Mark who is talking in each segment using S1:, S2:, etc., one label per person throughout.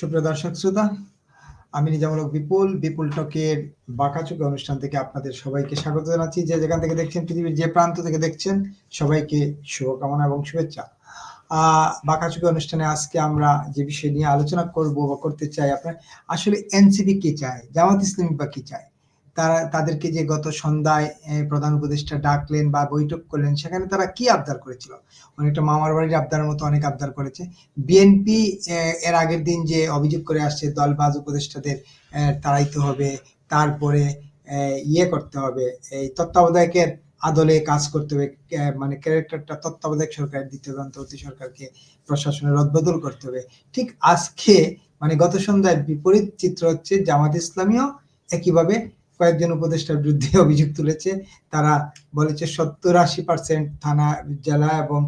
S1: সুপ্রিয় দর্শক শ্রোতা, আমি নিজামূলক বিপুল বিপুল টকের বাঁকাচুকি অনুষ্ঠান থেকে আপনাদের সবাইকে স্বাগত জানাচ্ছি। যে যেখান থেকে দেখছেন, পৃথিবীর যে প্রান্ত থেকে দেখছেন, সবাইকে শুভকামনা এবং শুভেচ্ছা। আহ বাঁকাচুকে অনুষ্ঠানে আজকে আমরা যে বিষয় নিয়ে আলোচনা করব বা করতে চাই আপনার, আসলে এনসিপি কি চায়, জামাত ইসলামী বা কি চায়? তারা তাদেরকে যে গত সন্ধ্যায় প্রধান উপদেষ্টা ডাকলেন বা বৈঠক করলেন, সেখানে তারা কি আবদার করেছিল? অনেকটা মামার বাড়ির আবদারের মতো অনেক আবদার করেছে। বিএনপি এর আগের দিন যে অভিযোগ করে আসছে, দলবাজ উপদেষ্টাদের তাড়াইতে হবে, তারপরে ইয়ে করতে হবে, এই তত্ত্বাবধায়কের আদলে কাজ করতে হবে মানে ক্যারেক্টারটা তত্ত্বাবধায়ক সরকার, দ্বিতীয় অন্তর্বর্তী সরকারকে প্রশাসনের রদবদল করতে হবে। ঠিক আজকে মানে গত সন্ধ্যায় বিপরীত চিত্র হচ্ছে জামাত ইসলামীও একইভাবে কয়েকজন উপদেষ্টার বিরুদ্ধে অভিযোগ তুলেছে। তারা বলেছে, সত্তর আশি পার্সেন্ট থানা, জেলা এবং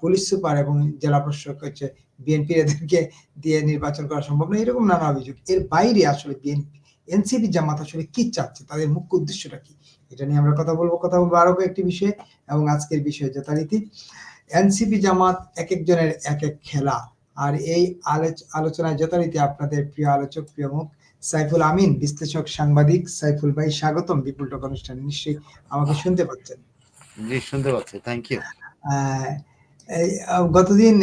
S1: পুলিশ সুপার এবং জেলা প্রশাসক হচ্ছে বিএনপি এদেরকে দিয়ে নির্বাচন করা সম্ভব না এরকম নানা অভিযোগ। এর বাইরে আসলে বিএনপি, এনসিপি জামাত আসলে কি চাচ্ছে? তাদের মুখ্য উদ্দেশ্যটা কি? এটা নিয়ে আমরা কথা বলব কথা বলব আরও কয়েকটি বিষয়ে এবং আজকের বিষয় যথারীতি। এনসিপি জামাত এক একজনের এক এক খেলা। আর এই আলোচ- আলোচনায় যথারীতি আপনাদের প্রিয় আলোচক, প্রিয় মুখ সাইফুল আমিন বিশ্লেষক সাংবাদিক। সাইফুল ভাই স্বাগতম বিপুল টক অনুষ্ঠানে। নিশ্চয়ই আমাকে শুনতে পাচ্ছেন।
S2: জি শুনতে পাচ্ছি। থ্যাংক ইউ
S1: গতদিন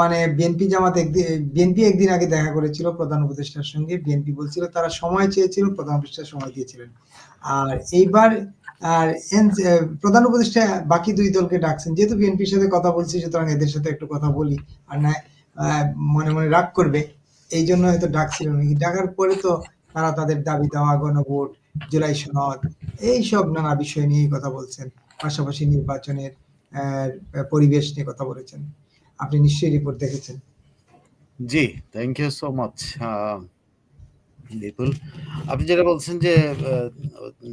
S1: মানে বিএনপি জামাত একদিন বিএনপি একদিন আগে দেখা করেছিল প্রধান উপদেষ্টার সঙ্গে। বিএনপি বলছিল তারা সময় চেয়েছিল প্রধান উপদেষ্টা সময় দিয়েছিলেন। আর এইবার আর প্রধান উপদেষ্টা বাকি দুই দলকে ডাকছেন। যেহেতু বিএনপির সাথে কথা বলছি সুতরাং এদের সাথে একটু কথা বলি। আর না মনে মনে রাগ করবে। এই জন্য হয়তো ডাকছিল নাকি ডাকার পরে তো তারা তাদের দাবি দেওয়া, গণভোট, জুলাই সনদ, এইসব নানা বিষয় নিয়েই কথা বলছেন। পাশাপাশি নির্বাচনের পরিবেশ নিয়ে কথা বলেছেন। আপনি নিশ্চয়ই রিপোর্ট দেখেছেন।
S2: জি thank you so much Bipul আপনি যেটা বলছেন যে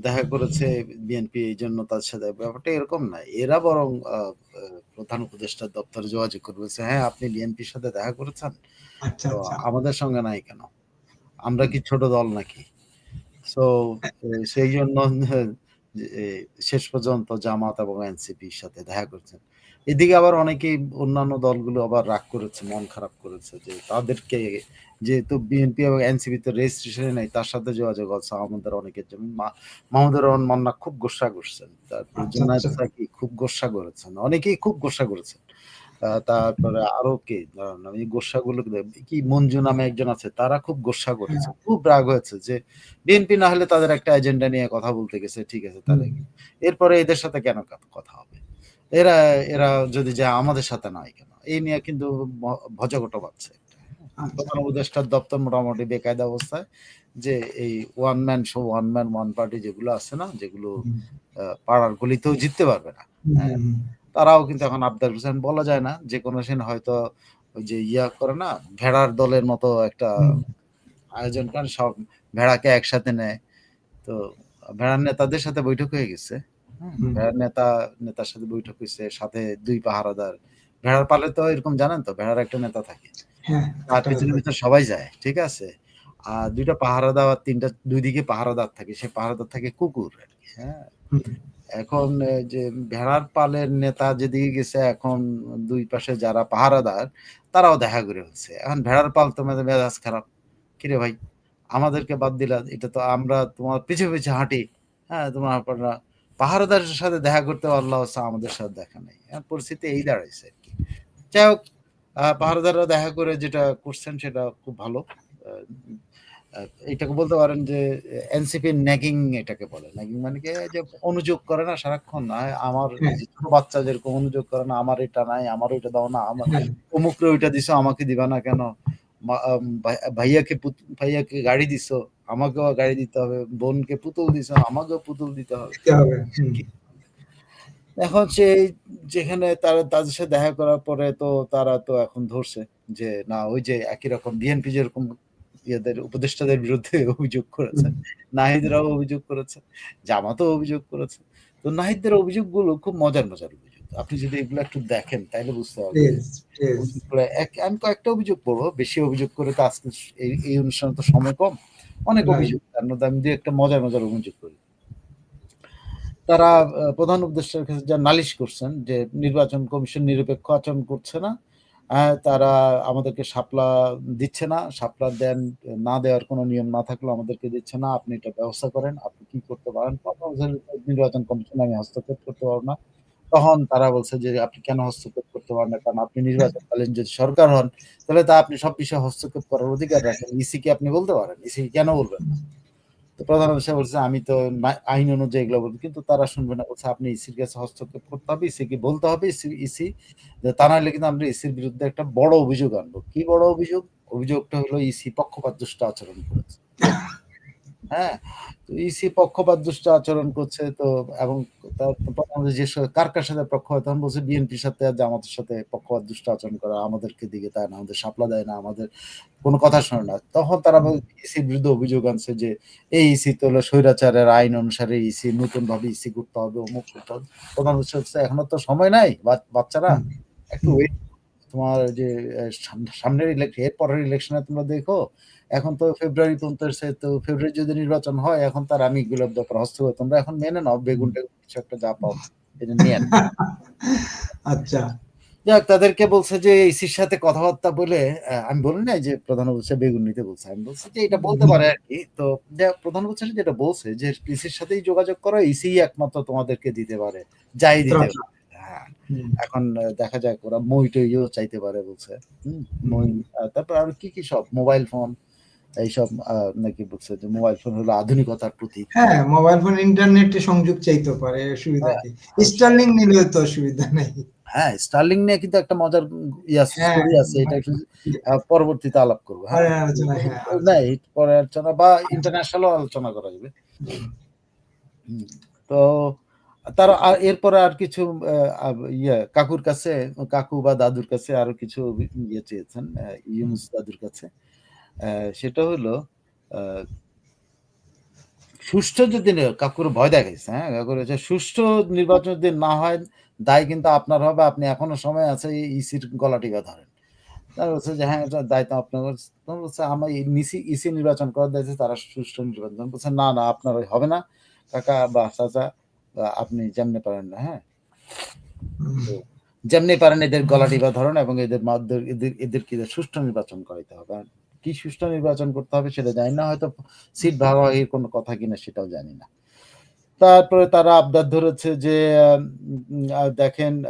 S2: দেখা করেছে বিএনপি এই জন্য তার সাথে ব্যাপারটা এরকম না। এরা বরং প্রধান উপদেষ্টার দপ্তরে যোগাযোগ করে বলছে হ্যাঁ আপনি বিএনপির সাথে দেখা করেছেন?
S1: আচ্ছা
S2: তো
S1: আচ্ছা।
S2: আমাদের সঙ্গে নাই কেন? আমরা কি ছোট দল নাকি? সো সেই জন্য শেষ পর্যন্ত জামাত এবং এনসিপির সাথে দেখা করছেন। এদিকে আবার অনেকেই অন্যান্য দলগুলো আবার রাগ করেছে মন খারাপ করেছে যে তাদেরকে যেহেতু বিএনপি এবং এনসিপি তো রেজিস্ট্রেশনে নেই তার সাথে যোগাযোগ আছে। আমাদের অনেকের জন্য মাহমুদুর রহমান মান্না খুব গোসা করছেন। তারপর
S1: আচ্ছা, আচ্ছা।
S2: সাকি খুব গোসা করেছেন। অনেকেই খুব গোসা করেছেন। তারপরে আরও কে? আমি গোসাগুলো কি মঞ্জু নামে একজন আছে তারা খুব গোসা করেছে। খুব রাগ হয়েছে যে বিএনপি না হলে তাদের একটা এজেন্ডা নিয়ে কথা বলতে গেছে ঠিক আছে তাহলে এরপরে এদের সাথে কেন কথা হবে? এরা এরা যদি যায় আমাদের সাথে নয় কেন? এই নিয়ে কিন্তু ভ- ভজগট পাচ্ছে
S1: আচ্ছা।
S2: প্রধান উপদেষ্টার দপ্তর মোটামুটি বেকায়দা অবস্থায় যে এই one man show one man one party যেগুলো আছে না যেগুলো পাড়ার গলিতেও জিততে পারবে না। হ্যাঁ। তারাও কিন্তু এখন আবদার করছেন বলা যায় না যে কোনো সেন হয়তো ওই যে ইয়া করে না ভেড়ার দলের মতো একটা আয়োজন করেন সব ভেড়াকে একসাথে নেয়। তো ভেড়ার নেতাদের সাথে বৈঠক হয়ে গেছে। নেতা নেতার সাথে বৈঠক হয়েছে সাথে দুই পাহারাদার। ভেড়ার পালে তো এরকম জানেন তো ভেড়ার একটা নেতা থাকে।
S1: হ্যাঁ
S2: তার পিছনে পিছনে সবাই যায় ঠিক আছে? আর দুইটা পাহারাদার তিনটা দুই দিকে পাহারাদার থাকে সে পাহারাদার থাকে কুকুর হ্যাঁ? এখন যে ভেড়ার পালের নেতা যেদিকে গেছে এখন দুই পাশে যারা পাহারাদার তারাও দেখা করে হচ্ছে এখন ভেড়ার পাল তোমাদের মেজাজ খারাপ। কিরে ভাই? আমাদেরকে বাদ দিলা এটা তো আমরা তোমার পিছে পিছে হাঁটি হ্যাঁ তোমার আপনারা পাহারাদারের সাথে দেখা করতে আল্লাহ আমাদের সাথে দেখা নেই। পরিস্থিতি এই দাঁড়াইছে আর কি। যাই হোক আহ, পাহারাদাররা দেখা করে যেটা করছেন সেটা খুব ভালো। এটাকে বলতে পারেন যে এনসিপি ন্যাগিং এটাকে বলে। ন্যাগিং মানে কি? যে অনুযোগ করে না সারাক্ষণ আয় আমার
S1: হ্যাঁ।
S2: ছোট বাচ্চা যেরকম অনুযোগ করে না আমার এটা নাই আমার ওইটা দাও না আমার
S1: হ্যাঁ,
S2: অমুকরে ওইটা দিছো আমাকে দিবা না কেন? ভাইয়াকে ভাইয়াকে গাড়ি দিছো আমাকেও গাড়ি দিতে হবে বোনকে পুতুল দিছো আমাকেও পুতুল দিতে হবে। এখন সেই যেখানে তারা তাদের সাথে দেখা করার পরে তো তারা তো এখন ধরছে যে না ওই যে একই রকম বিএনপি যেরকম ইয়েদের উপদেষ্টাদের বিরুদ্ধে অভিযোগ করেছে নাহিদরাও অভিযোগ করেছে জামাতও অভিযোগ করেছে। তো নাহিদদের অভিযোগগুলো খুব মজার মজার। অভিযোগ আপনি যদি এগুলো একটু দেখেন তাহলে বুঝতে পারবেন আমি কয়েকটা অভিযোগ করব বেশি অভিযোগ করে তো আজকে এই অনুষ্ঠানে তো সময় কম অনেক অভিযোগ তার মধ্যে আমি দু একটা মজার মজার অভিযোগ করি তারা প্রধান উপদেষ্টার কাছে যা নালিশ করছেন যে নির্বাচন কমিশন নিরপেক্ষ আচরণ করছে না হ্যাঁ, তারা আমাদেরকে শাপলা দিচ্ছে না। শাপলা দেন না দেওয়ার কোনো নিয়ম না থাকলেও আমাদেরকে দিচ্ছে না। আপনি এটা ব্যবস্থা করেন। আপনি কি করতে পারেন? নির্বাচন কমিশন আমি হস্তক্ষেপ করতে পারব না। তখন তারা বলছে যে, "আপনি কেন হস্তক্ষেপ করতে পারেন না? কারণ আপনি নির্বাচনকালীন যদি সরকার হন, তাহলে তো আপনি সব বিষয়ে হস্তক্ষেপ করার অধিকার রাখেন। ইসি কে আপনি বলতে পারেন। ইসি কেন বলবেন না?" তো প্রধান উপদেষ্টা বলছে, "আমি তো আইন অনুযায়ী এগুলো বলব।" কিন্তু তারা শুনবে না। বলছে, "আপনি ইসির কাছে হস্তক্ষেপ করতে হবে। ইসিকে বলতে হবে। ইসি তা নাহলে কিন্তু আমরা ইসির বিরুদ্ধে একটা বড় অভিযোগ আনব।" কি বড় অভিযোগ? অভিযোগটা হলো ইসি পক্ষপাতদুষ্ট আচরণ করেছে। হ্যাঁ? ইসি পক্ষপাতদুষ্ট আচরণ করছে তো এবং তার যে কার, কার সাথে পক্ষপাত তখন বলছে বিএনপির সাথে আর জামাতের সাথে পক্ষপাতদুষ্ট আচরণ করা, আমাদেরকে দিকে তাকায় না, আমাদের শাপলা দেয় না, আমাদের কোনো কথা শোনে না। তখন তারা ইসির বিরুদ্ধে অভিযোগ আনছে যে, এই ইসি তো হলো স্বৈরাচারের আইন অনুসারে ইসি নতুনভাবে ইসি করতে হবে, অমুক করতে হবে। প্রধান বলছে, "এখনও তো সময় নাই বাচ্চারা। একটু ওয়েট তোমার যে সামনের ইলেক এর পরের ইলেকশনে তোমরা দেখো। এখন তো ফেব্রুয়ারি চলতেছে। তো ফেব্রুয়ারি যদি নির্বাচন হয় এখন তো আর আমি এগুলোর ব্যাপারে হস্তক্ষেপ তোমরা এখন মেনে নাও বেগুন-টেগুন কিছু একটা যা পাও এটা নিয়েন।"
S1: আচ্ছা।
S2: যাক তাদেরকে বলছে যে ইসির সাথে কথাবার্তা বলে আমি বলি নাই যে প্রধান বলছে বেগুন নিতে বলছে। আমি বলছি যে এটা বলতে পারে আর কি তো প্রধান উপদেষ্টা যেটা বলছে যে ইসির সাথেই যোগাযোগ করো, ইসিই একমাত্র তোমাদেরকে দিতে পারে। যাই দিতে
S1: আচ্ছা।
S2: পারে। হ্যাঁ। এখন দেখা যাক ওরা মই-টইও চাইতে পারে বলছে। মই তারপর আর কি, কি সব মোবাইল ফোন এইসব নাকি বলছে যে মোবাইল ফোন হলো আধুনিকতার প্রতীক।
S1: হ্যাঁ, মোবাইল ফোন ইন্টারনেটে সংযোগ চাইতে পারে। অসুবিধা
S2: হ্যাঁ।
S1: কি? স্টারলিং নিলেও তো অসুবিধা নেই।
S2: হ্যাঁ, স্টার্লিং নিয়ে কিন্তু একটা মজার ইয়ে আছে,
S1: হ্যাঁ,
S2: স্টোরি আছে। এটা
S1: হ্যাঁ।
S2: পরবর্তীতে আলাপ করব। হ্যাঁ?
S1: হ্যাঁ,
S2: পরে আলোচনা বা ইন্টারন্যাশনালও আলোচনা করা যাবে। তো তারা আর এরপরে আর কিছু ইয়ে কাকুর কাছে কাকু বা দাদুর কাছে আরও কিছু ইয়ে চেয়েছেন ইউনূস দাদুর কাছে। সেটা হলো সুষ্ঠু যদি কাকুর ভয় দেখাইছে, হ্যাঁ? কাকুর হচ্ছে সুষ্ঠু নির্বাচন যদি না হয় দায় কিন্তু আপনার হবে। আপনি এখনও সময় আছে এই ইসির গলা টিপা ধরেন। তারা বলছে যে, "হ্যাঁ, দায়িত্ব আপনার" বলছে, "আমার নিসি ইসি নির্বাচন করার দায়িত্ব তারা সুষ্ঠু নির্বাচন" বলছে, "না, না আপনার হবে না। কাকা বা চাচা আপনি যেমনে পারেন না, হ্যাঁ? যেমনি পারেন এদের গলা টিপা ধরুন এবং এদের এদের সুষ্ঠু নির্বাচন করাইতে হবে। কি সুষ্ঠু নির্বাচন করতে হবে সেটা জানি না। হয়তো সিট ভাগাভাগির কোনো কথা কিনা সেটাও জানি না। তারপরে তারা আবদার ধরেছে যে দেখেন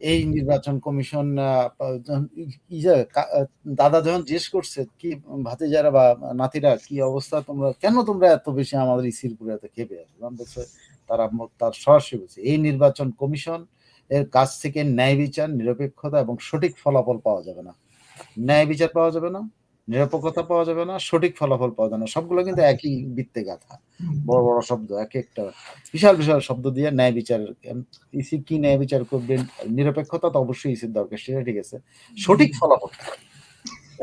S2: এই নির্বাচন কমিশন দাদা যখন জিজ্ঞেস করছে, "কি ভাতিজারা বা নাতিরা কি অবস্থা তোমরা কেন তোমরা এত বেশি আমাদের ইসির উপরে এত ক্ষেপে আছো?" তখন বলছে তারা তার সরাসরি বলছে, "এই নির্বাচন কমিশন এর কাছ থেকে ন্যায় বিচার, নিরপেক্ষতা এবং সঠিক ফলাফল পাওয়া যাবে না। ন্যায় বিচার পাওয়া যাবে না, নিরপেক্ষতা পাওয়া যাবে না, সঠিক ফলাফল পাওয়া যাবে না। সবগুলো কিন্তু একই বৃত্তে গাঁথা। বড়, বড় শব্দ একেকটা বিশাল, বিশাল শব্দ দিয়ে ন্যায় বিচারের কেন ইসি কি ন্যায় বিচার করবেন? নিরপেক্ষতা তো অবশ্যই ইসির দরকার সেটা ঠিক আছে। সঠিক ফলাফল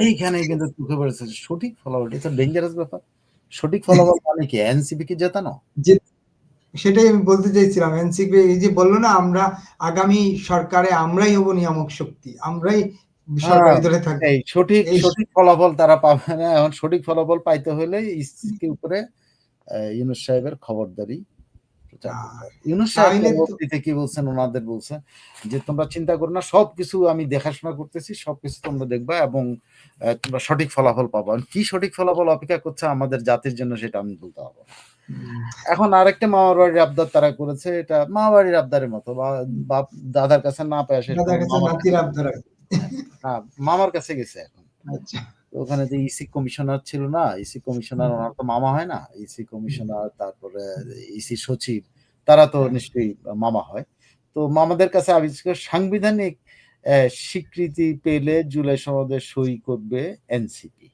S2: এইখানেই কিন্তু চোখে পড়েছে সঠিক ফলাফল এটা ডেঞ্জারাস ব্যাপার। সঠিক ফলাফল মানে কি? এনসিপি কে জেতানো?
S1: সেটাই আমি বলতে চাইছিলাম। এনসিপি এই যে বলল না আমরা আগামী সরকারে আমরাই হব নিয়ামক শক্তি। আমরাই
S2: হ্যাঁ, সঠিক, সঠিক ফলাফল তারা পাবে না। এখন সঠিক ফলাফল পাইতে হলে উপরে ইউনূস সাহেবের খবরদারি। ইউনূস সাহেব কি বলছেন ওনাদের বলছে যে, "তোমরা চিন্তা করো না। সবকিছু আমি দেখাশোনা করতেছি। সবকিছু তোমরা দেখবা এবং তোমরা সঠিক ফলাফল পাবা।" কি সঠিক ফলাফল অপেক্ষা করছে আমাদের জাতির জন্য সেটা আমি বলতে পারব। এখন আরেকটা মামার বাড়ির আবদার তারা করেছে। এটা মামাবাড়ির আবদারের মতো বাপ দাদার কাছে না পায়া পর্যন্ত
S1: কাছে
S2: মামার কাছে গেছে এখন।
S1: আচ্ছা।
S2: ওখানে যে ইসি কমিশনার ছিল না? ইসি কমিশনার ওনার তো মামা হয় না? ইসি কমিশনার তারপরে ইসি সচিব তারা তো
S1: হ্যাঁ।
S2: নিশ্চয়ই মামা হয়। তো মামাদের কাছে আবিষ্কার সাংবিধানিক স্বীকৃতি পেলে জুলাই সনদে সই করবে এনসিপি।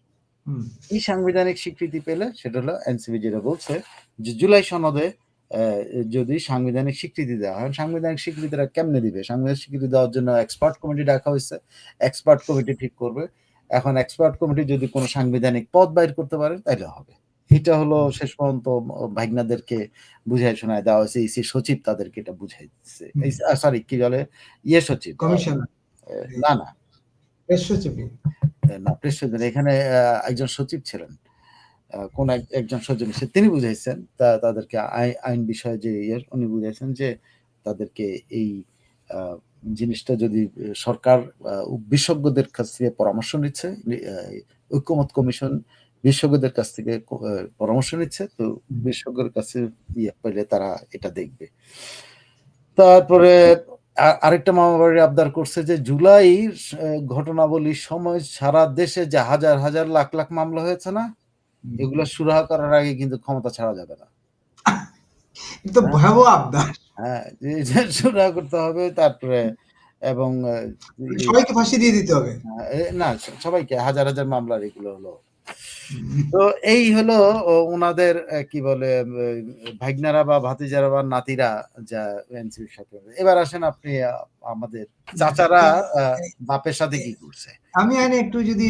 S2: কি সাংবিধানিক স্বীকৃতি পেলে? সেটা হলো এনসিপি যেটা বলছে যে জুলাই সনদে যদি সাংবিধানিক স্বীকৃতি দেওয়া হয়, সাংবিধানিক স্বীকৃতিটা কেমনে দিবে? সাংবিধানিক স্বীকৃতি দেওয়ার জন্য এক্সপার্ট কমিটি ডাকা হইছে। এক্সপার্ট কমিটি ঠিক করবে। এখন এক্সপার্ট কমিটি যদি কোন সাংবিধানিক পদ বাইর করতে পারে তাইলে হবে। এটা হলো শেষ পর্যন্ত ম বুঝাই শোনায় দেওয়া হয়েছে ইসি সচিব তাদেরকে এটা বুঝাই দিচ্ছে। এই সরি কি বলে? ইয়ে সচিব
S1: কমিশনার।
S2: না, না। না, প্রেস এখানে একজন সচিব ছিলেন। কোন এক, একজন সচিব তিনি বুঝাইছেন, তা, তাদেরকে আই, আইন বিষয়ে যে উনি বুঝাইছেন যে তাদেরকে এই জিনিসটা যদি সরকার বিশেষজ্ঞদের কাছ থেকে পরামর্শ নিচ্ছে ঐক্যমত কমিশন বিশেষজ্ঞদের কাছ থেকে পরামর্শ নিচ্ছে, তো বিশেষজ্ঞের কাছে ইয়ে পেলে তারা এটা দেখবে তারপরে আরেকটা মামাবাড়ি আবদার করছে যে জুলাই ঘটনাবলীর সময় সারা দেশে যে হাজার হাজার লাখ লাখ মামলা হয়েছে না এগুলো সুরাহা করার আগে কিন্তু ক্ষমতা ছাড়া যাবে না।
S1: কিন্তু ভয়াবহ আবদার।
S2: হ্যাঁ সুরাহা করতে হবে তারপরে এবং
S1: সবাইকে ফাঁসি দিয়ে দিতে হবে।
S2: না সবাইকে হাজার হাজার মামলার এগুলো হলো। তো এই হলো ওনাদের কি বলে ভাগ্নারা বা ভাতিজারা বা নাতিরা যা এনসিপির সাথে। এবার আসেন আপনি আমাদের চাচারা বাপের সাথে কি করছে?
S1: আমি এখানে একটু যদি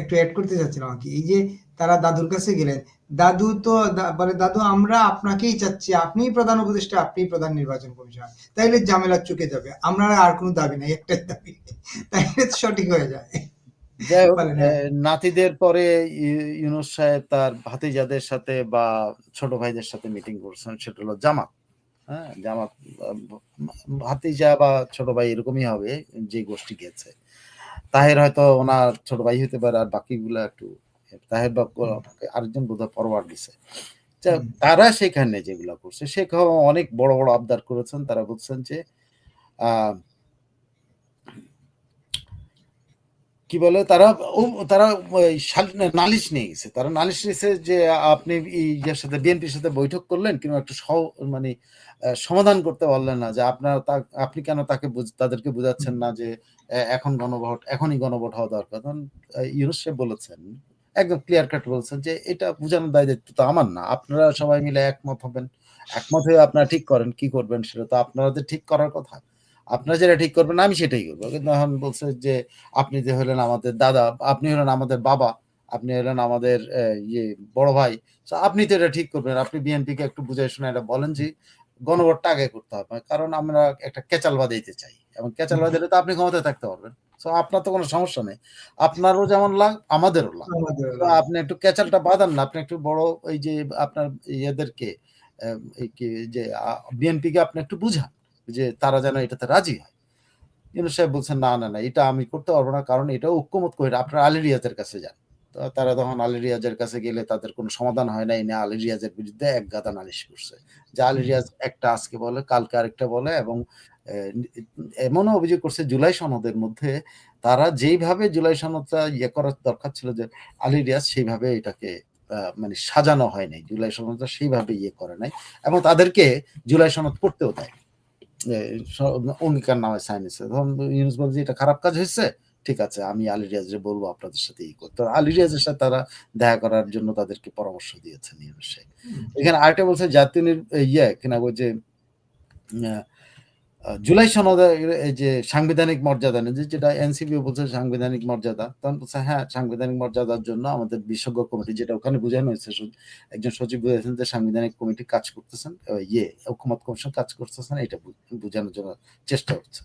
S1: একটু অ্যাড করতে চাচ্ছিলাম আর কি। এই যে তারা দাদুর কাছে গেলেন, দাদু তো বলে, দাদু, আমরা আপনাকেই চাচ্ছি। আপনিই প্রধান উপদেষ্টা, আপনিই প্রধান নির্বাচন কমিশনার। তাইলে ঝামেলা চুকে যাবে। আমরা আর কোনো দাবি নাই, একটাই দাবি। তাইলে সঠিক হয়ে যায়।
S2: যাই হোক নাতিদের পরে ইউ- ইউনুস সাহেব তার ভাতিজাদের সাথে বা ছোট ভাইদের সাথে মিটিং করছেন সেটা হলো জামাত। হ্যাঁ জামাত ভাতিজা বা ছোট ভাই এরকমই হবে যে গোষ্ঠী গেছে। তাহের হয়তো ওনার ছোট ভাই হতে পারে আর বাকিগুলো একটু তাহের বা আরেকজন বোধহয় ফরওয়ার্ড দিছে। তারা সেখানে যেগুলো করছে সেখানে অনেক বড় বড় আবদার করেছেন তারা বলছেন যে আহ কি বলে তারা তারা নালিশ নিয়ে গেছে। তারা নালিশ নিয়েছে যে আপনি ইয়ের সাথে বিএনপির সাথে বৈঠক করলেন কিন্তু একটা মানে সমাধান করতে পারলেন না যে আপনার আপনি কেন তাকে তাদেরকে বুঝাচ্ছেন না যে এখন গণভোট এখনই গণভোট হওয়া দরকার? আহ, ইউনুস বলেছেন একদম ক্লিয়ার কাট বলছেন যে এটা বোঝানোর দায় দায়িত্ব তো আমার না। আপনারা সবাই মিলে একমত হবেন একমত হয়ে আপনারা ঠিক করেন কি করবেন সেটা তো আপনাদের ঠিক করার কথা। আপনারা যেটা ঠিক করবেন আমি সেটাই করব। কিন্তু এখন বলছে যে আপনি যে হলেন আমাদের দাদা আপনি হলেন আমাদের বাবা আপনি হলেন আমাদের ইয়ে বড় ভাই আপনি তো এটা ঠিক করবেন। আপনি বিএনপিকে একটু বুঝাই শুনে এটা বলেন যে গণভোটটা আগে করতে হবে কারণ আমরা একটা কেচাল বাঁধাইতে চাই। এবং কেচাল বাঁধাইলে তো আপনি ক্ষমতায় থাকতে পারবেন। তো আপনার তো কোনো সমস্যা নেই। আপনারও যেমন লাভ আমাদেরও লাভ আপনি একটু ক্যাচালটা বাঁধান না আপনি একটু বড় ওই যে আপনার ইয়েদেরকে যে বিএনপি কে আপনি একটু বুঝান। যে তারা যেন এটাতে রাজি হয়। ইউনুস সাহেব বলছেন, না না না, এটা আমি করতে পারব না, কারণ এটা ঐক্যমত করে আপনার আলী রিয়াজের কাছে যান। তো তারা তখন আলী রিয়াজের কাছে গেলে তাদের কোনো সমাধান হয় না এনে আলী রিয়াজের বিরুদ্ধে এক গাদা নালিশ করছে। যে আলী রিয়াজ একটা আজকে বলে, কালকে আরেকটা বলে এবং এমনও অভিযোগ করছে, জুলাই সনদের মধ্যে তারা যেইভাবে জুলাই সনদটা ইয়ে করার দরকার ছিল যে আলী রিয়াজ সেইভাবে এটাকে মানে সাজানো হয় নাই, জুলাই সনদটা সেইভাবে ইয়ে করে নাই এবং তাদেরকে জুলাই সনদ পড়তেও দেয় অঙ্গীকার নামে সাইন হয়েছে তখন ইউনুস বলে যে এটা খারাপ কাজ হয়েছে? ঠিক আছে আমি আলী রিয়াজে বলব আপনাদের সাথে ই করতে। আলী রিয়াজের সাথে তারা দেখা করার জন্য তাদেরকে পরামর্শ দিয়েছেন ইউনুস এখানে আরেকটা বলছে জাতীয় ইয়ে কিনা যে আহ, জুলাই সনদে যে সাংবিধানিক মর্যাদা নেই যেটা এনসিপি বলছে সাংবিধানিক মর্যাদা, তখন বলছে হ্যাঁ সাংবিধানিক মর্যাদার জন্য আমাদের বিশেষজ্ঞ কমিটি, যেটা ওখানে বোঝানো হয়েছে একজন সচিব বুঝেছেন যে সাংবিধানিক কমিটি কাজ করতেছেন ইয়ে ঐক্যমত কমিশন কাজ করতেছেন এটা বোঝানোর জন্য চেষ্টা হচ্ছে।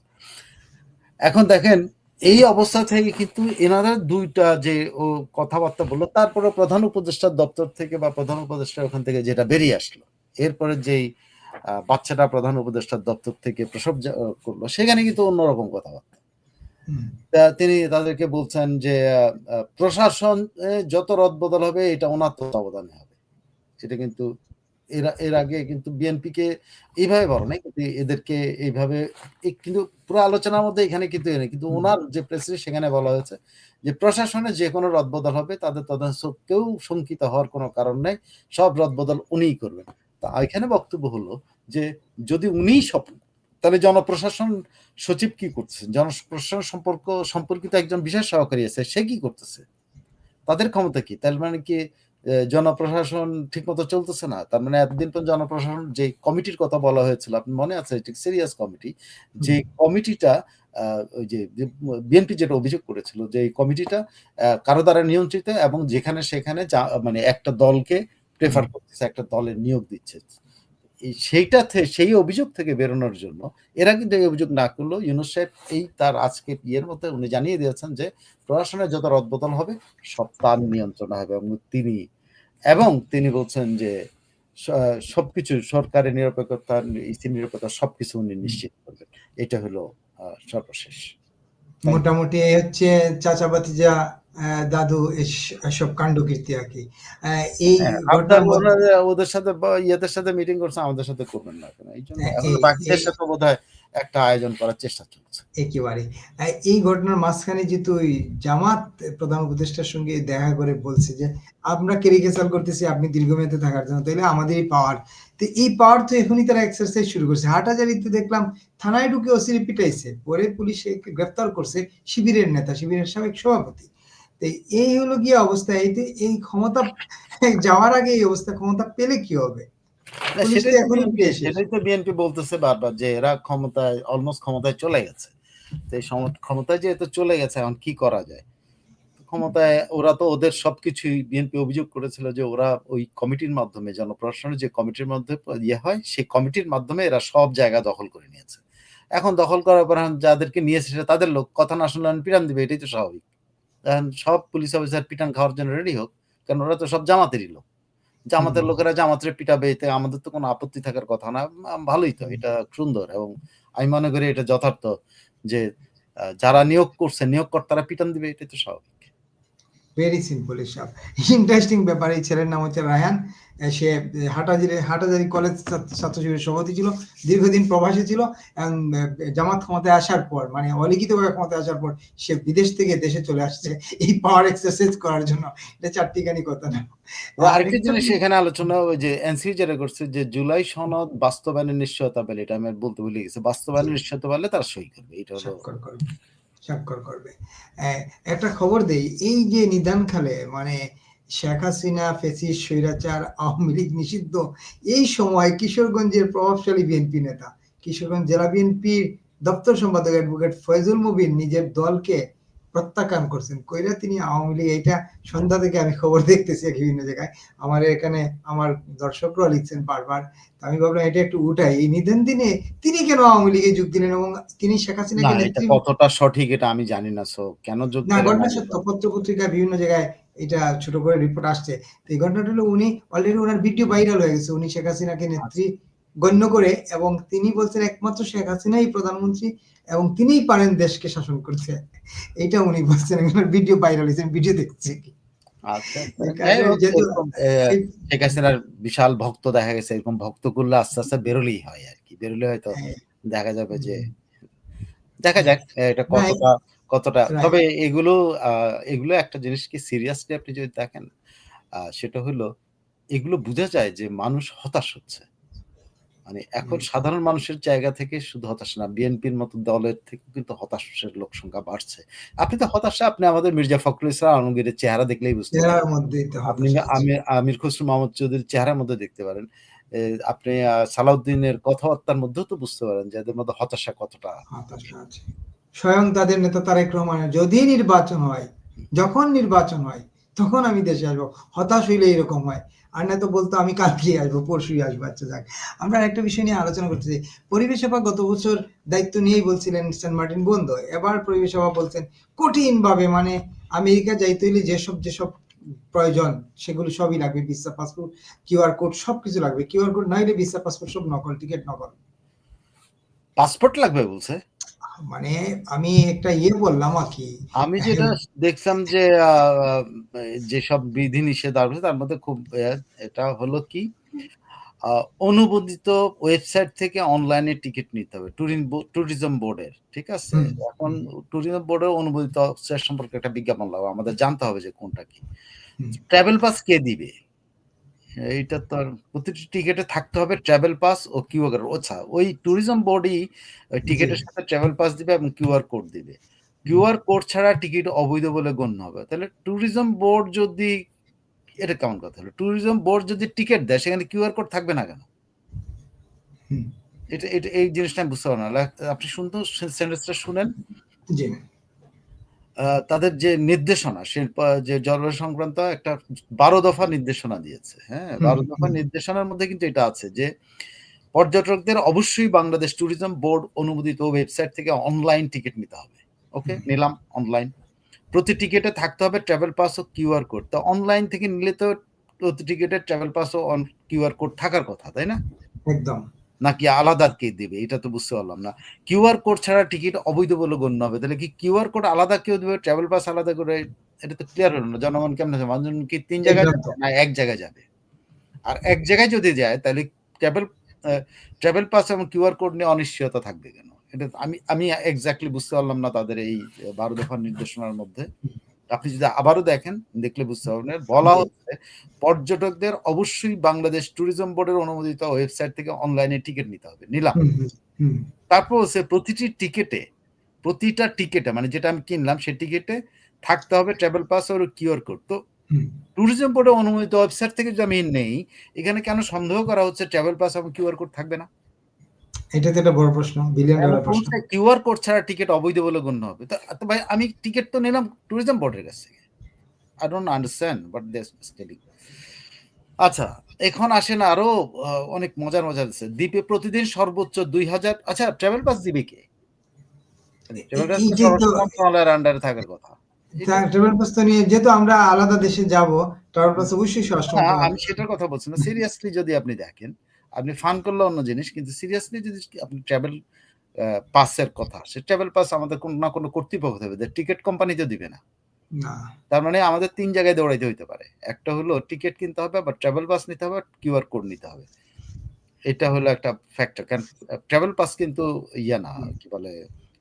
S2: এখন দেখেন, এই অবস্থা থেকে কিন্তু এনারা দুইটা যে, ও, কথাবার্তা বলল, তারপরে প্রধান উপদেষ্টার দপ্তর থেকে বা প্রধান উপদেষ্টা ওখান থেকে যেটা বেরিয়ে আসলো, এরপরে যেই বাচ্চাটা প্রধান উপদেষ্টার দপ্তর থেকে প্রসব করল। সেখানে কিন্তু অন্যরকম কথাবার্তা। তিনি তাদেরকে বলছেন যে প্রশাসন যত রদবদল হবে এটা ওনার তত্ত্বাবধানে হবে। এটা কিন্তু এর এর আগে কিন্তু বিএনপি কে এইভাবে বলো নাই কিন্তু এদেরকে এইভাবে কিন্তু পুরো আলোচনার মধ্যে এখানে কিন্তু এ নেই। কিন্তু ওনার যে প্রেসিডেন্ট সেখানে বলা হয়েছে যে প্রশাসনে যে কোনো রদবদল হবে তাদের তদন্ত কেউ শঙ্কিত হওয়ার কোনো কারণ নেই। সব রদবদল উনিই করবেন। তা এখানে বক্তব্য হলো যে যদি উনিই সব তাহলে জনপ্রশাসন সচিব কি করতেছেন জনপ্রশাসন সম্পর্ক সম্পর্কিত একজন বিশেষ সহকারী আছে সে কি করতেছে? তাদের ক্ষমতা কি? তার মানে কি জনপ্রশাসন ঠিক মতো চলতেছে না? তার মানে এতদিন পর্যন্ত জনপ্রশাসন যে কমিটির কথা বলা হয়েছিল আপনি মনে আছে ঠিক সিরিয়াস কমিটি যে কমিটিটা আহ, ওই যে বিএনপি যেটা অভিযোগ করেছিল যে এই কমিটিটা কারও দ্বারা নিয়ন্ত্রিত এবং যেখানে সেখানে মানে একটা দলকে প্রেফার করতেছে একটা দলের নিয়োগ দিচ্ছে। সেইটা সেই অভিযোগ থেকে বেরোনোর জন্য এরা কিন্তু এই অভিযোগ না করলেও ইউনুস সাহেব এই তার আজকে ইয়ের মধ্যে উনি জানিয়ে দিয়েছেন যে প্রশাসনের যত রদবদল হবে সব তার নিয়ন্ত্রণে হবে এবং তিনি এবং তিনি বলছেন যে সবকিছু সরকারের নিরপেক্ষতা ইসি নিরপেক্ষতা সবকিছু উনি নিশ্চিত করবেন। এটা হলো সর্বশেষ।
S1: মোটামুটি এই হচ্ছে চাচা ভাতিজা আহ, দাদু এস- এসব কাণ্ড কীর্তি আর কি। এই
S2: হ্যাঁ, ওদের সাথে ইয়েদের সাথে মিটিং করছে আমাদের সাথে করবেন না এই
S1: হ্যাঁ, এই-
S2: বাকিদের সাথে বোধ একটা আয়োজন করার চেষ্টা চলছে।
S1: একেবারে। এই ঘটনার মাঝখানে যেহেতু ওই জামাত প্রধান উপদেষ্টার সঙ্গে দেখা করে বলছে যে আমরা কেরিকেচাল করতেছি? আপনি দীর্ঘমেয়াদে থাকার জন্য তাহলে আমাদের এই পাওয়ার তো এই পাওয়ার তো এখনই তারা এক্সারসাইজ শুরু করছে। হাটাজারিতে দেখলাম থানায় ঢুকে ওসিরি পিটাইছে। পরে পুলিশ গ্রেফতার করছে শিবিরের নেতা শিবিরের সাবেক সভাপতি। তো এই হলো কি অবস্থা এই যে এই ক্ষমতা যাওয়ার আগে এই অবস্থা ক্ষমতা পেলে কি হবে?
S2: সেটাই তো বিএনপি বলতেছে বারবার যে এরা ক্ষমতায় অলমোস্ট ক্ষমতায় চলে গেছে। তো এই ক্ষমতায় যেহেতু চলে গেছে এখন কি করা যায়? ক্ষমতায় ওরা তো ওদের সবকিছুই বিএনপি অভিযোগ করেছিল যে ওরা ওই কমিটির মাধ্যমে জনপ্রশাসনের যে কমিটির মধ্যে ইয়ে হয় সেই কমিটির মাধ্যমে এরা সব জায়গা দখল করে নিয়েছে। এখন দখল করার পর যাদেরকে নিয়েছে সেটা তাদের লোক কথা না শুনলে পিটান দিবে এটাই তো স্বাভাবিক। এখন সব পুলিশ অফিসার পিটান খাওয়ার জন্য রেডি হোক কারণ ওরা তো সব জামাতেরই লোক। জামাতের লোকেরা জামাতের পিটাবে এতে আমাদের তো কোনো আপত্তি থাকার কথা না। ভালোই তো এটা সুন্দর এবং আমি মনে করি এটা যথার্থ যে যারা নিয়োগ করছে নিয়োগকর্তারা পিটান দিবে এটাই তো স্বাভাবিক।
S1: ভেরি সিম্পল এসব ইন্টারেস্টিং ব্যাপার এই ছেলের নাম হচ্ছে রায়ান। সে হাটাজারি হাটাজারি কলেজ ছাত্র- শিবিরের সভাপতি ছিল দীর্ঘদিন প্রবাসী ছিল এবং জামাত ক্ষমতায় আসার পর মানে অলিখিতভাবে ক্ষমতায় আসার পর সে বিদেশ থেকে দেশে চলে আসছে এই পাওয়ার এক্সারসাইজ করার জন্য। এটা চারটিখানি কথা না।
S2: আরেকটা জিনিস এখানে আলোচনা ওই যে এনসিপি যেটা করছে যে জুলাই সনদ বাস্তবায়নের নিশ্চয়তা পেলে এটা আমি বলতে ভুলে গেছি বাস্তবায়নের নিশ্চয়তা পেলে তারা সই করবে এটা হলো
S1: স্বাক্ষর করবে। একটা খবর দেই, এই যে নিদান খালে মানে শেখ হাসিনা, ফেসিস, স্বৈরাচার, আওয়ামী লীগ নিষিদ্ধ, এই সময় কিশোরগঞ্জের প্রভাবশালী বিএনপি নেতা, কিশোরগঞ্জ জেলা বিএনপির দপ্তর সম্পাদক অ্যাডভোকেট ফয়জুল মুবিন নিজের দলকে প্রত্যাখ্যান করছেন। কইরা তিনি আওয়ামী লীগ এইটা সন্ধ্যা থেকে আমি খবর দেখতেছি বিভিন্ন জায়গায়। আমার এখানে আমার দর্শকরাও লিখছেন বারবার। আমি ভাবলাম এটা একটু উঠাই। এই নিধন দিনে তিনি কেন আওয়ামী লীগে যোগ দিলেন এবং তিনি শেখ হাসিনাকে
S2: কতটা সঠিক এটা আমি জানি না সো কেন যোগ
S1: না ঘটনা সত্য। পত্র পত্রিকায় বিভিন্ন জায়গায় এটা ছোট করে রিপোর্ট আসছে। এই ঘটনাটা হলো উনি অলরেডি ওনার ভিডিও ভাইরাল হয়ে গেছে। উনি শেখ হাসিনাকে নেত্রী গণ্য করে এবং তিনি বলছেন একমাত্র শেখ হাসিনাই প্রধানমন্ত্রী এবং তিনিই পারেন দেশকে শাসন করতে। এটা উনি বলছেন ভিডিও ভাইরাল হয়েছে ভিডিও দেখছি।
S2: আচ্ছা। শেখ হাসিনার বিশাল ভক্ত দেখা গেছে এরকম ভক্ত করলে আস্তে আস্তে বেরোলেই হয় আর কি। বেরোলে হয়তো
S1: হ্যাঁ,
S2: দেখা যাবে যে দেখা যাক এটা কতটা কতটা। তবে এগুলো আহ, এগুলো একটা জিনিস কি সিরিয়াসলি আপনি যদি দেখেন আহ, সেটা হলো এগুলো বোঝা যায় যে মানুষ হতাশ হচ্ছে। মানে এখন সাধারণ মানুষের জায়গা থেকে শুধু হতাশ না বিএনপির মতো দলের থেকে কিন্তু হতাশের লোক সংখ্যা বাড়ছে। আপনি তো হতাশা আপনি আমাদের মির্জা ফখরুল ইসলাম আলমগীরের চেহারা দেখলেই বুঝতে আপনি আমির খসরু মাহমুদ চৌধুরীর চেহারার মধ্যে দেখতে পারেন। আপনি সালাউদ্দিনের কথাবার্তার মধ্যেও তো বুঝতে পারেন যে এদের মধ্যে হতাশা কতটা
S1: হতাশা আছে। স্বয়ং তাদের নেতা তারেক রহমানের যদি নির্বাচন হয় যখন নির্বাচন হয় তখন আমি দেশে আসব। হতাশ হইলে এরকম হয়। আর না তো বলতো, আমি কালকে আসব, পরশুই আসব আচ্ছা যাক। আমরা একটা বিষয় নিয়ে আলোচনা করতেছি পরিবেশ সেবা গত বছর দায়িত্ব নিয়েই বলছিলেন সেন্ট মার্টিন বন্ধ। এবার পরিবেশ সেবা বলছেন কঠিন ভাবে মানে আমেরিকা যাইতে হইলে যেসব যেসব প্রয়োজন, সেগুলো সবই লাগবে। ভিসা, পাসপোর্ট কিউআর কোড সব কিছু লাগবে কিউআর কোড না হলে ভিসা, পাসপোর্ট, সব নকল, টিকিট নকল।
S2: পাসপোর্ট লাগবে বলছে?
S1: মানে আমি একটা ইয়ে বললাম আর কি।
S2: আমি যেটা দেখলাম যে যেসব বিধি নিষেধ আসবে তার মধ্যে খুব এটা হলো কি অনুমোদিত ওয়েবসাইট থেকে অনলাইনে টিকিট নিতে হবে ট্যুরিজম বোর্ডের ঠিক আছে? এখন ট্যুরিজম বোর্ডের অনুমোদিত ওয়েবসাইট সম্পর্কে একটা বিজ্ঞাপন লাগবে আমাদের জানতে হবে যে কোনটা কি। ট্রাভেল পাস কে দিবে? এইটা তো আর প্রতিটি টিকেটে থাকতে হবে ট্রাভেল পাস ও কিউআর আচ্ছা ওই ট্যুরিজম বোর্ডই টিকেটের সাথে ট্রাভেল পাস দিবে এবং কিউআর কোড দিবে। কিউআর কোড ছাড়া টিকিট অবৈধ বলে গণ্য হবে। তাহলে ট্যুরিজম বোর্ড যদি এটা কেমন কথা হলো? ট্যুরিজম বোর্ড যদি টিকিট দেয় সেখানে কিউআর কোড থাকবে না কেন? এটা এটা এই জিনিসটা আমি বুঝতে পারব না। আপনি শুনতো সেন্টেন্সটা শুনেন?
S1: জি।
S2: তাদের যে নির্দেশনা সে প- যে জলবায়ু সংক্রান্ত একটা বারো দফা নির্দেশনা দিয়েছে হ্যাঁ? বারো দফা নির্দেশনার মধ্যে কিন্তু এটা আছে যে পর্যটকদের অবশ্যই বাংলাদেশ ট্যুরিজম বোর্ড অনুমোদিত ওয়েবসাইট থেকে অনলাইন টিকিট নিতে হবে ওকে নিলাম অনলাইন প্রতি টিকিটে থাকতে হবে ট্রাভেল পাস ও কিউআর কোড তো অনলাইন থেকে নিলে তো প্রতি টিকিটের ট্রাভেল পাস ও অন কিউআর কোড থাকার কথা তাই না?
S1: একদম।
S2: নাকি আলাদা কে দেবে? এটা তো বুঝতে পারলাম না। কিউআর কোড ছাড়া টিকিট অবৈধ বলে গণ্য হবে। তাহলে কি কিউআর কোড আলাদা কেউ দেবে? ট্রাভেল পাস আলাদা করে? এটা তো ক্লিয়ার হলো না। জনগণ কেমন আছে? মানুষজন কি তিন জায়গায় না এক জায়গায় যাবে? আর এক জায়গায় যদি যায় তাহলে ট্রাভেল ট্রাভেল পাস এবং কিউআর কোড নিয়ে অনিশ্চয়তা থাকবে কেন? এটা আমি আমি এক্স্যাক্টলি বুঝতে পারলাম না তাদের এই বারো দফার নির্দেশনার মধ্যে। আপনি যদি আবারও দেখেন দেখলে বুঝতে পারবেন। বলা হচ্ছে পর্যটকদের অবশ্যই বাংলাদেশ ট্যুরিজম বোর্ডের অনুমোদিত ওয়েবসাইট থেকে অনলাইনে টিকিট নিতে হবে। নিলাম। তারপর হচ্ছে প্রতিটি টিকেটে প্রতিটা টিকেটে মানে যেটা আমি কিনলাম সেই টিকেটে থাকতে হবে ট্রাভেল পাস আর কিউআর কোড তো ট্যুরিজম বোর্ডের অনুমোদিত ওয়েবসাইট থেকে যদি আমি নেই এখানে কেন সন্দেহ করা হচ্ছে ট্রাভেল পাস এবং কিউআর কোড থাকবে না?
S1: এটা তো একটা বড় প্রশ্ন বিলিয়ন ডলার প্রশ্ন।
S2: কিউআর কোড ছাড়া টিকিট অবৈধ বলে গণ্য হবে। তো ভাই আমি টিকিট তো নিলাম ট্যুরিজম বোর্ডের কাছ থেকে। I don't understand but this telling আচ্ছা এখন আসেন আরও অনেক মজার মজার আছে। দ্বীপে প্রতিদিন সর্বোচ্চ দুই হাজার আচ্ছা ট্রাভেল পাস দিবে কে? ট্রাভেল আন্ডারে থাকার কথা।
S1: ট্রাভেল পাস তো নিয়ে যেহেতু আমরা আলাদা দেশে যাব ট্রাভেল পাস অবশ্যই স্বরাষ্ট্র
S2: আমি সেটার কথা বলছি না। সিরিয়াসলি যদি আপনি দেখেন আপনি ফান করলে অন্য জিনিস কিন্তু সিরিয়াসলি যদি আপনি ট্রাভেল পাসের কথা সে ট্রাভেল পাস আমাদের কোনো না কোনো কর্তৃপক্ষ দেবে টিকিট কোম্পানি তো দিবে না। তার মানে আমাদের তিন জায়গায় দৌড়াইতে হইতে পারে। একটা হলো টিকিট কিনতে হবে বা ট্রাভেল পাস নিতে হবে কিউআর কোড নিতে হবে। এটা হলো একটা ফ্যাক্টর কারণ ট্রাভেল পাস কিন্তু ইয়া না কি বলে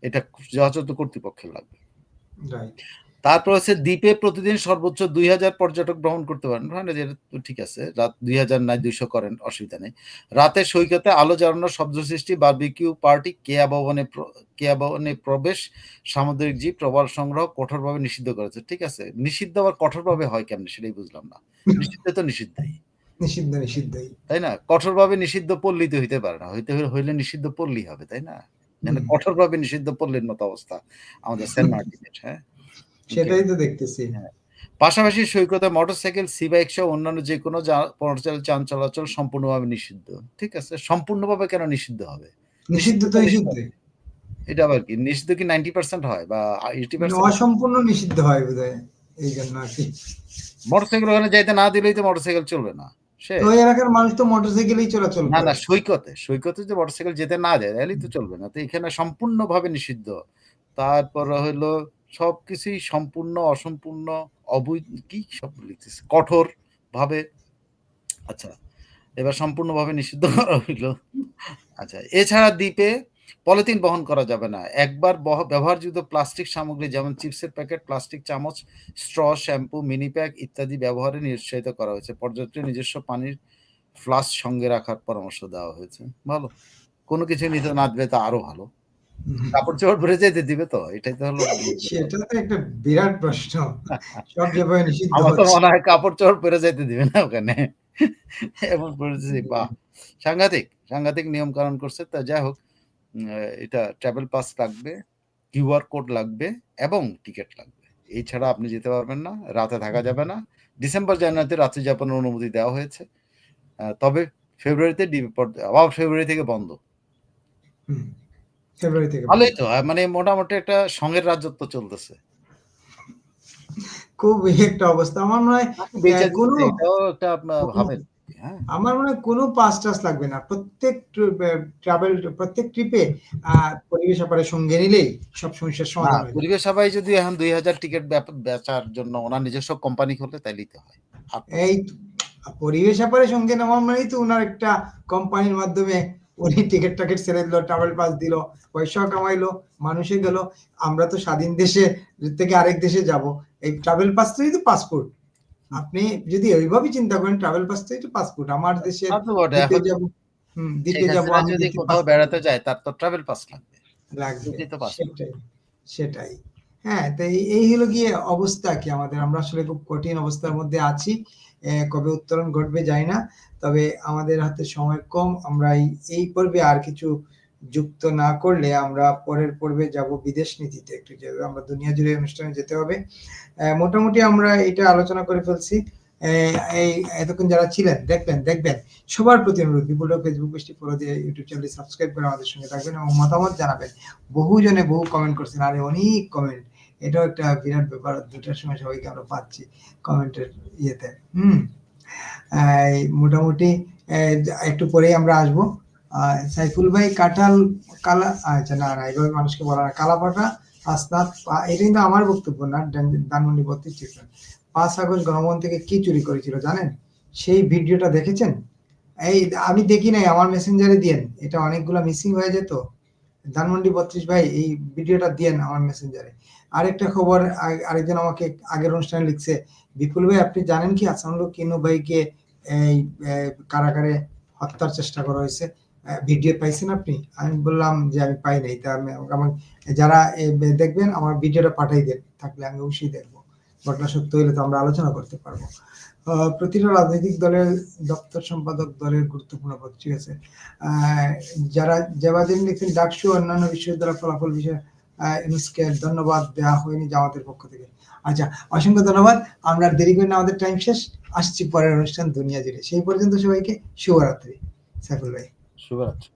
S2: এটা যথাযথ কর্তৃপক্ষের লাগবে।
S1: রাইট
S2: তারপর হচ্ছে দ্বীপে প্রতিদিন সর্বোচ্চ দুই হাজার পর্যটক ভ্রমণ করতে পারেন। হ্যাঁ যেটা তো ঠিক আছে। রাত দুই হাজার নাই দুইশো করেন অসুবিধা নেই। রাতে সৈকতে আলো জ্বালানো শব্দ সৃষ্টি বারবিকিউ পার্টি কেয়া ভবনে কেয়া ভবনে প্রবেশ সামুদ্রিক জীব প্রবাল সংগ্রহ কঠোরভাবে নিষিদ্ধ করেছে। ঠিক আছে? নিষিদ্ধ আবার কঠোরভাবে হয় কেমন সেটাই বুঝলাম না। নিষিদ্ধ তো নিষিদ্ধই।
S1: নিষিদ্ধ নিষিদ্ধই।
S2: তাই না? কঠোরভাবে নিষিদ্ধ পল্লী তো হইতে পারে না। হইতে হইলে নিষিদ্ধ পল্লী হবে তাই না? মানে। কঠোরভাবে নিষিদ্ধ পল্লীর মতো অবস্থা আমাদের সেন্ট মার্টিনের হ্যাঁ?
S1: সেটাই তো দেখতেছি।
S2: পাশাপাশি সৈকতে মোটরসাইকেল সি বাইক সহ অন্যান্য যে কোনো মোটরসাইকেল যান চলাচল সম্পূর্ণভাবে নিষিদ্ধ। ঠিক আছে? সম্পূর্ণভাবে কেন নিষিদ্ধ হবে?
S1: নিষিদ্ধ তো নিষিদ্ধ
S2: এটা আবার কি? নিষিদ্ধ কি নাইনটি পার্সেন্ট হয় বা এইটি
S1: মানে
S2: পার্সেন্ট
S1: অসম্পূর্ণ নিষিদ্ধ হয় বোধহয় এই জন্য আর কি।
S2: মোটরসাইকেল ওখানে যাইতে না দিলেই তো মোটরসাইকেল চলবে না।
S1: ওই এলাকার মানুষ তো মোটরসাইকেলেই চলাচল
S2: না না সৈকতে সৈকতে যে মোটরসাইকেল যেতে না যায় তাহলেই তো চলবে না। তো এখানে সম্পূর্ণভাবে নিষিদ্ধ। তারপর হলো সবকিছুই সম্পূর্ণ, অসম্পূর্ণ, অবৈধ, কি সব লিখতেছে? কঠোর ভাবে। আচ্ছা এবার সম্পূর্ণভাবে নিষিদ্ধ করা হইল। আচ্ছা এছাড়া দ্বীপে পলিথিন বহন করা যাবে না। একবার বহ- ব্যবহারযোগ্য প্লাস্টিক সামগ্রী যেমন চিপসের প্যাকেট, প্লাস্টিক চামচ, স্ট্র, শ্যাম্পু, মিনি প্যাক ইত্যাদি ব্যবহারে নিরুৎসাহিত করা হয়েছে। পর্যটকের নিজস্ব পানির ফ্লাস্ক সঙ্গে রাখার পরামর্শ দেওয়া হয়েছে। ভালো? কোনো কিছু নিতে না দিলে তা আরও ভালো। কাপড় চোপড় ভরে যেতে দিবে তো এটাই তো হলো
S1: সেটা তো একটা বিরাট প্রশ্ন। সব যেভাবে নিষিদ্ধ
S2: আমার তো মনে হয় কাপড় চোপড় পরে যেতে দিবে না ওখানে। এমন পরিস্থিতি বাহ সাংঘাতিক সাংঘাতিক নিয়ম কানুন করছে। তা যাই হোক এটা ট্রাভেল পাস লাগবে কিউআর কোড লাগবে এবং টিকিট লাগবে। এছাড়া আপনি যেতে পারবেন না রাতে থাকা যাবে না। ডিসেম্বর জানুয়ারিতে রাত্রি যাপনের অনুমতি দেওয়া হয়েছে। তবে ফেব্রুয়ারিতে আবার ফেব্রুয়ারি থেকে বন্ধ।
S1: ফেব্রুয়ারি থেকে
S2: ভালোই তো মানে মোটামুটি একটা সঙ্গের রাজত্ব চলতেছে।
S1: খুব একটা অবস্থা। আমার মনে হয় কোনো-
S2: একটা ভাবেন হ্যাঁ।
S1: আমার মনে হয় কোনো পাস টাস লাগবে না। প্রত্যেক ট্রাভেল প্রত্যেক ট্রিপে পরিবেশ ব্যাপারে সঙ্গে নিলেই সব সমস্যার সমাধান যাবে।
S2: পরিবেশ সবাই যদি এখন দুই হাজার টিকিট বেচার জন্য ওনার নিজস্ব কোম্পানি খুললে তাইলেই তো হয়।
S1: এই পরিবেশ ব্যাপারে সঙ্গে নেওয়া মানেই তো ওনার একটা কোম্পানির মাধ্যমে উনি টিকিট টাকেট ছেড়ে দিল ট্রাভেল পাস দিল পয়সাও কামাইলো মানুষে গেল। আমরা তো স্বাধীন দেশে থেকে আরেক দেশে যাব। এই ট্রাভেল পাসটাই তো পাসপোর্ট আপনি যদি ওইভাবে চিন্তা করেন ট্রাভেল পাসটাই তো পাসপোর্ট আমার দেশে যাব
S2: যদি কোথাও বেড়াতে যায় তার তো ট্রাভেল পাস লাগবে।
S1: সেটাই সেটাই। হ্যাঁ তো এই- হলো গিয়ে অবস্থা কি আমাদের। আমরা আসলে খুব কঠিন অবস্থার মধ্যে আছি। কবে উত্তরণ ঘটবে যাই না। তবে আমাদের হাতে সময় কম, আমরা এই- পর্বে আর কিছু যুক্ত না করলে আমরা পরের পর্বে যাব বিদেশ নীতিতে একটু আমরা দুনিয়া জুড়ে অনুষ্ঠানে যেতে হবে। মোটামুটি আমরা এটা আলোচনা করে ফেলছি। এই, এতক্ষণ যারা ছিলেন, দেখবেন দেখবেন। সবার প্রতি অনুরোধ, বিপুল ফেসবুক পেজটি ফলো দিয়ে ইউটিউব চ্যানেলটি সাবস্ক্রাইব করে আমাদের সঙ্গে থাকবেন এবং মতামত জানাবেন। বহুজনে বহু কমেন্ট করছেন, আরে অনেক কমেন্ট এটাও একটা বিরাট ব্যাপার, দুটার সময় সবাইকে আমরা পাচ্ছি কমেন্টের ইয়েতে। হুম। মোটামুটি একটু পরেই আমরা আসব। সাইফুল ভাই, কাঁঠাল, কালা আচ্ছা না না এইভাবে মানুষকে বলা না। কালাপাটা আসনাথ পা- এটা কিন্তু আমার বক্তব্য না ধানমন্ডি বত্রিশ চিত্র পাঁচ আগস্ট গণভবন থেকে কি চুরি করেছিল জানেন? সেই ভিডিওটা দেখেছেন? এই, আমি দেখি নাই, আমার মেসেঞ্জারে দিয়েন। এটা অনেকগুলো মিসিং হয়ে যেত। ধানমন্ডি বত্রিশ ভাই, এই ভিডিওটা দিয়েন আমার মেসেঞ্জারে আরেকটা খবর আরেকজন আমাকে আগের অনুষ্ঠানে লিখছে, বিপুল ভাই, আপনি জানেন কি আসানুল কিনু ভাইকে এই কারাগারে হত্যার চেষ্টা করা হয়েছে? ভিডিও পাইছেন আপনি? আমি বললাম যে আমি পাই নাই। তা আমি আমার যারা দেখবেন, আমার ভিডিওটা পাঠাই দেন। থাকলে আমি অবশ্যই দেখব। ঘটনা সত্য হলে তো আমরা আলোচনা করতে পারব। প্রতিটা রাজনৈতিক দলের দপ্তর সম্পাদক দলের গুরুত্বপূর্ণ পদ, ঠিক আছে? যারা যেবাদিন লিখছেন ডাকসু অন্যান্য বিশ্ববিদ্যালয় ফলাফল বিষয়ে ধন্যবাদ দেওয়া হয়নি জামাতের পক্ষ থেকে। আচ্ছা অসংখ্য ধন্যবাদ। আমরা দেরি করি না, আমাদের টাইম শেষ। আসছি পরের অনুষ্ঠান দুনিয়া জুড়ে। সেই পর্যন্ত সবাইকে শুভরাত্রি, সাইফুল ভাই।
S2: শুভরাত্রি।